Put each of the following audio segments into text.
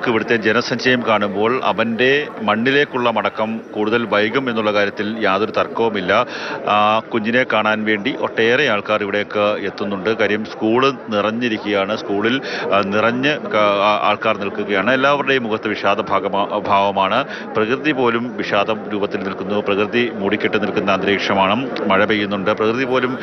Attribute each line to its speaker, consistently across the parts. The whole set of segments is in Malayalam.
Speaker 1: നമുക്ക് ഇവിടുത്തെ ജനസഞ്ചയം കാണുമ്പോൾ അവന്റെ മണ്ണിലേക്കുള്ള മടക്കം കൂടുതൽ വൈകും എന്നുള്ള കാര്യത്തിൽ യാതൊരു തർക്കവുമില്ല. കുഞ്ഞിനെ കാണാൻ വേണ്ടി ഒട്ടേറെ ആൾക്കാർ ഇവിടേക്ക് എത്തുന്നുണ്ട്. കാര്യം സ്കൂൾ നിറഞ്ഞിരിക്കുകയാണ്. സ്കൂളിൽ നിറഞ്ഞ് ആൾക്കാർ നിൽക്കുകയാണ്. എല്ലാവരുടെയും മുഖത്ത് വിഷാദ ഭാവമാണ്. പ്രകൃതി പോലും വിഷാദം രൂപത്തിൽ നിൽക്കുന്നു. പ്രകൃതി മൂടിക്കെട്ട് നിൽക്കുന്ന അന്തരീക്ഷമാണ്. മഴ പെയ്യുന്നുണ്ട്. പ്രകൃതി പോലും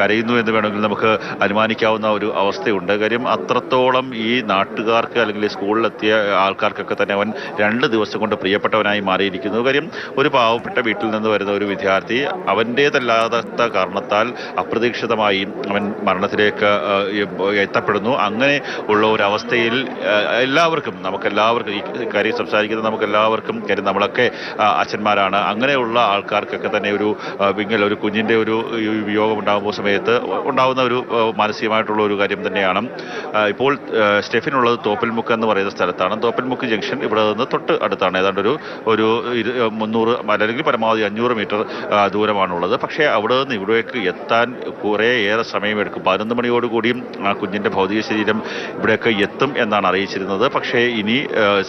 Speaker 1: കരയുന്നു എന്ന് വേണമെങ്കിൽ നമുക്ക് അനുമാനിക്കാവുന്ന ഒരു അവസ്ഥയുണ്ട്. കാര്യം അത്രത്തോളം ഈ നാട്ടുകാർക്ക് അല്ലെങ്കിൽ സ്കൂളിലെത്തിയ ആൾക്കാർക്കൊക്കെ തന്നെ അവൻ രണ്ട് ദിവസം കൊണ്ട് പ്രിയപ്പെട്ടവനായി മാറിയിരിക്കുന്നു. കാര്യം ഒരു പാവപ്പെട്ട വീട്ടിൽ നിന്ന് വരുന്ന ഒരു വിദ്യാർത്ഥി അവന്റേതല്ലാത്ത കാരണത്താൽ അപ്രതീക്ഷിതമായി അവൻ മരണത്തിലേക്ക് എത്തപ്പെടുന്നു. അങ്ങനെ ഉള്ള ഒരു അവസ്ഥയിൽ എല്ലാവർക്കും നമുക്കെല്ലാവർക്കും ഈ കാര്യം സംസാരിക്കുന്ന നമുക്കെല്ലാവർക്കും കാര്യം നമ്മളൊക്കെ അച്ഛന്മാരാണ്. അങ്ങനെയുള്ള ആൾക്കാർക്കൊക്കെ തന്നെ ഒരു വിങ്ങൽ ഒരു കുഞ്ഞിന്റെ ഒരു വിയോഗം ഉണ്ടാകുമ്പോൾ സമയത്ത് ഉണ്ടാകുന്ന ഒരു മാനസികമായിട്ടുള്ള ഒരു കാര്യം തന്നെയാണ്. ഇപ്പോൾ സ്റ്റെഫിനുള്ളത് തോപ്പിൽമുക്ക് എന്ന് പറയുന്ന സ്ഥലത്താണ്. തോപ്പിൽമുക്ക് ജംഗ്ഷൻ ഇവിടെ നിന്ന് തൊട്ട് അടുത്താണ്. ഏതാണ്ട് ഒരു ഒരു മുന്നൂറ് അല്ലെങ്കിൽ പരമാവധി അഞ്ഞൂറ് മീറ്റർ ദൂരമാണുള്ളത്. പക്ഷേ അവിടെ നിന്ന് ഇവിടേക്ക് എത്താൻ കുറേ ഏറെ സമയമെടുക്കും. പതിനൊന്ന് മണിയോടുകൂടിയും ആ കുഞ്ഞിന്റെ ഭൗതിക ശരീരം ഇവിടേക്ക് എത്തും എന്നാണ് അറിയിച്ചിരുന്നത്. പക്ഷേ ഇനി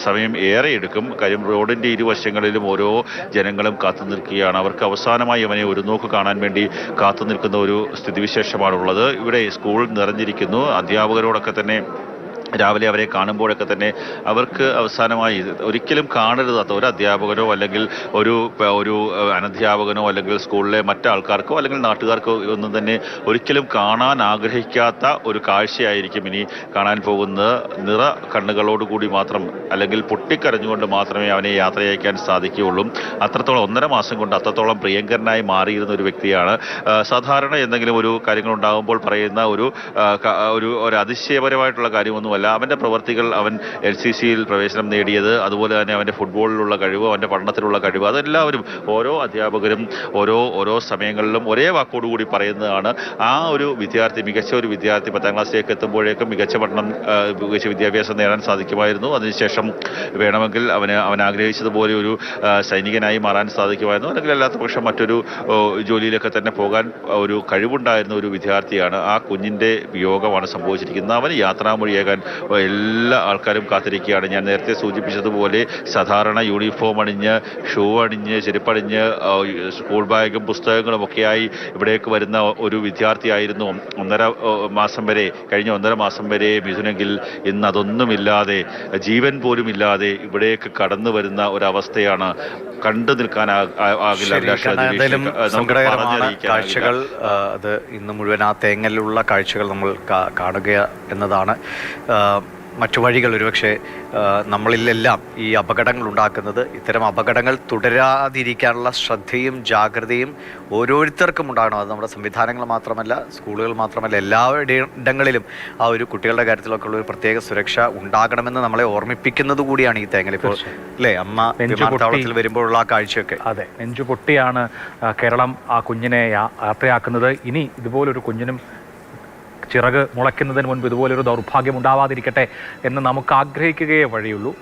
Speaker 1: സമയം ഏറെ എടുക്കും. കാര്യം റോഡിന്റെ ഇരുവശങ്ങളിലും ഓരോ ജനങ്ങളും കാത്തു നിൽക്കുകയാണ്. അവർക്ക് അവസാനമായി അവനെ ഒരു നോക്ക് കാണാൻ വേണ്ടി കാത്തു നിൽക്കുന്ന ഒരു സ്ഥിതിവിശേഷമാണുള്ളത്. ഇവിടെ സ്കൂൾ നിറഞ്ഞിരിക്കുന്നു. അധ്യാപകരോടൊക്കെ തന്നെ രാവിലെ അവരെ കാണുമ്പോഴൊക്കെ തന്നെ അവർക്ക് അവസാനമായി ഒരിക്കലും കാണരുതാത്ത ഒരു അധ്യാപകനോ അല്ലെങ്കിൽ ഒരു ഒരു അനധ്യാപകനോ അല്ലെങ്കിൽ സ്കൂളിലെ മറ്റാൾക്കാർക്കോ അല്ലെങ്കിൽ നാട്ടുകാർക്കോ ഒന്നും തന്നെ ഒരിക്കലും കാണാൻ ആഗ്രഹിക്കാത്ത ഒരു കാഴ്ചയായിരിക്കും ഇനി കാണാൻ പോകുന്നത് നിറ കണ്ണുകളോടുകൂടി മാത്രം അല്ലെങ്കിൽ പൊട്ടിക്കരഞ്ഞുകൊണ്ട് മാത്രമേ അവനെ യാത്രയയക്കാൻ സാധിക്കുകയുള്ളൂ. അത്രത്തോളം ഒന്നര മാസം കൊണ്ട് അത്രത്തോളം പ്രിയങ്കരനായി മാറിയിരുന്ന ഒരു വ്യക്തിയാണ്. സാധാരണ എന്തെങ്കിലും ഒരു കാര്യങ്ങളുണ്ടാകുമ്പോൾ പറയുന്ന ഒരു ഒരു അതിശയപരമായിട്ടുള്ള കാര്യമൊന്നുമല്ല. അവന്റെ പ്രവർത്തികൾ അവൻ എൽ സി സിയിൽ പ്രവേശനം നേടിയത് അതുപോലെ തന്നെ അവന്റെ ഫുട്ബോളിലുള്ള കഴിവ് അവന്റെ പഠനത്തിലുള്ള കഴിവ് അതെല്ലാവരും ഓരോ അധ്യാപകരും ഓരോ ഓരോ സമയങ്ങളിലും ഒരേ വാക്കോടുകൂടി പറയുന്നതാണ്. ആ ഒരു വിദ്യാർത്ഥി മികച്ച ഒരു വിദ്യാർത്ഥി പത്താം ക്ലാസ്സിലേക്ക് എത്തുമ്പോഴേക്കും മികച്ച പഠനം മികച്ച വിദ്യാഭ്യാസം നേടാൻ സാധിക്കുമായിരുന്നു. അതിനുശേഷം വേണമെങ്കിൽ അവന് അവൻ ആഗ്രഹിച്ചതുപോലെ ഒരു സൈനികനായി മാറാൻ സാധിക്കുമായിരുന്നു. അല്ലെങ്കിൽ അല്ലാത്ത പക്ഷം മറ്റൊരു ജോലിയിലൊക്കെ തന്നെ പോകാൻ ഒരു കഴിവുണ്ടായിരുന്ന ഒരു വിദ്യാർത്ഥിയാണ്. ആ കുഞ്ഞിന്റെ വിയോഗമാണ് സംഭവിച്ചിരിക്കുന്നത്. അവന് യാത്രാമൊഴിയാകാൻ എല്ലാ ആൾക്കാരും കാത്തിരിക്കുകയാണ്. ഞാൻ നേരത്തെ സൂചിപ്പിച്ചതുപോലെ സാധാരണ യൂണിഫോം അണിഞ്ഞ് ഷൂ അണിഞ്ഞ് ചെരുപ്പണിഞ്ഞ് സ്കൂൾ ബാഗും പുസ്തകങ്ങളും ഒക്കെയായി ഇവിടേക്ക് വരുന്ന ഒരു വിദ്യാർത്ഥിയായിരുന്നു ഒന്നര മാസം വരെ കഴിഞ്ഞ ഒന്നര മാസം വരെ മിഥുനെങ്കിൽ ഇന്ന് അതൊന്നുമില്ലാതെ ജീവൻ പോലും ഇല്ലാതെ ഇവിടേക്ക് കടന്നു വരുന്ന ഒരവസ്ഥയാണ് കണ്ടു നിൽക്കാൻ ആകില്ല.
Speaker 2: കാഴ്ചകൾ അത് ഇന്ന് മുഴുവൻ ആ തേങ്ങലിലുള്ള കാഴ്ചകൾ നമ്മൾ കാണുക എന്നതാണ്. മറ്റു വഴികൾ ഒരുപക്ഷെ നമ്മളിലെല്ലാം ഈ അപകടങ്ങൾ ഉണ്ടാക്കുന്നത് ഇത്തരം അപകടങ്ങൾ തുടരാതിരിക്കാനുള്ള ശ്രദ്ധയും ജാഗ്രതയും ഓരോരുത്തർക്കും ഉണ്ടാകണം. അത് നമ്മുടെ സംവിധാനങ്ങൾ മാത്രമല്ല സ്കൂളുകൾ മാത്രമല്ല എല്ലാ ഇടങ്ങളിലും ആ ഒരു കുട്ടികളുടെ കാര്യത്തിലൊക്കെ ഉള്ള ഒരു പ്രത്യേക സുരക്ഷ ഉണ്ടാകണമെന്ന് നമ്മളെ ഓർമ്മിപ്പിക്കുന്നത് കൂടിയാണ് ഈ തേങ്ങൽ. ഇപ്പോൾ അല്ലേ അമ്മ. വിമാനത്താവളത്തിൽ വരുമ്പോഴുള്ള ആ കാഴ്ചയൊക്കെ.
Speaker 3: അതെ നെഞ്ചു പൊട്ടിയാണ് കേരളം ആ കുഞ്ഞിനെ യാത്രയാക്കുന്നത്. ഇനി ഇതുപോലൊരു കുഞ്ഞിനും ചിറക് മുളയ്ക്കുന്നതിന് മുൻപ് ഇതുപോലൊരു ദൗർഭാഗ്യം ഉണ്ടാവാതിരിക്കട്ടെ എന്ന് നമുക്ക് ആഗ്രഹിക്കുകയേ വഴിയുള്ളൂ.